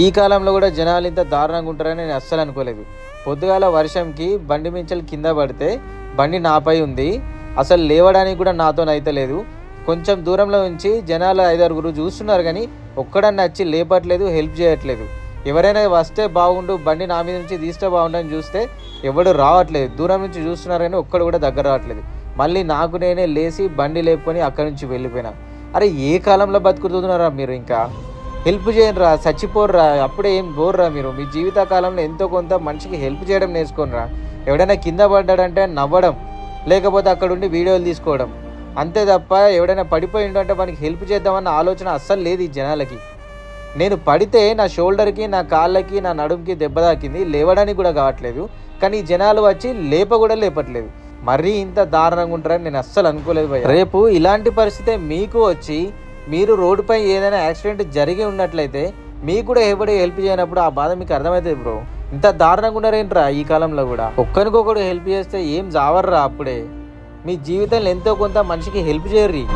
ఈ కాలంలో కూడా జనాలు ఇంత దారుణంగా ఉంటారని నేను అస్సలు అనుకోలేదు. పొద్దుగాల వర్షంకి బండి మించలు కింద పడితే బండి నాపై ఉంది. అసలు లేవడానికి కూడా నాతో లేదు. కొంచెం దూరంలో ఉంచి జనాలు ఐదారుగురు చూస్తున్నారు కానీ ఒక్కడన్నా వచ్చి లేపట్లేదు హెల్ప్ చేయట్లేదు. ఎవరైనా వస్తే బాగుండు బండి నా మీద నుంచి తీస్తే బాగుండని చూస్తే ఎవడు రావట్లేదు. దూరం నుంచి చూస్తున్నారు కానీ ఒక్కడు కూడా దగ్గర రావట్లేదు. మళ్ళీ నాకు నేనే లేచి బండి లేపుకొని అక్కడి నుంచి వెళ్ళిపోయినా. అరే ఏ కాలంలో బతుకుతున్నారా మీరు ఇంకా? హెల్ప్ చేయండిరా చచ్చిపోర్రా అప్పుడే ఏం బోర్రా మీరు? మీ జీవితకాలంలో ఎంతో కొంత మనిషికి హెల్ప్ చేయడం నేర్చుకోనరా. ఎవడైనా కింద పడ్డాడంటే నవ్వడం లేకపోతే అక్కడ ఉండి వీడియోలు తీసుకోవడం. అంతే తప్ప ఎవడైనా పడిపోయిండు అంటే మనకి హెల్ప్ చేద్దామన్న ఆలోచన అస్సలు లేదు ఈ జనాలకి. నేను పడితే నా షోల్డర్కి నా కాళ్ళకి నా నడుముకి దెబ్బ తాకింది లేవడానికి కూడా కావట్లేదు. కానీ ఈ జనాలు వచ్చి లేప కూడా లేపట్లేదు. మరీ ఇంత దారుణంగా ఉంటారని నేను అస్సలు అనుకోలేదు రేపు ఇలాంటి పరిస్థితి మీకు వచ్చి మీరు రోడ్డుపై ఏదైనా యాక్సిడెంట్ జరిగి ఉన్నట్లయితే మీకు కూడా ఎవడు హెల్ప్ చేయనప్పుడు ఆ బాధ మీకు అర్థమవుతుంది బ్రో. ఇంత దారుణంగా ఉన్నారేంట్రా ఈ కాలంలో కూడా. ఒక్కరికొకడు హెల్ప్ చేస్తే ఏం జావర్రా అప్పుడే. మీ జీవితంలో ఎంతో కొంత మనిషికి హెల్ప్ చేయర్రి.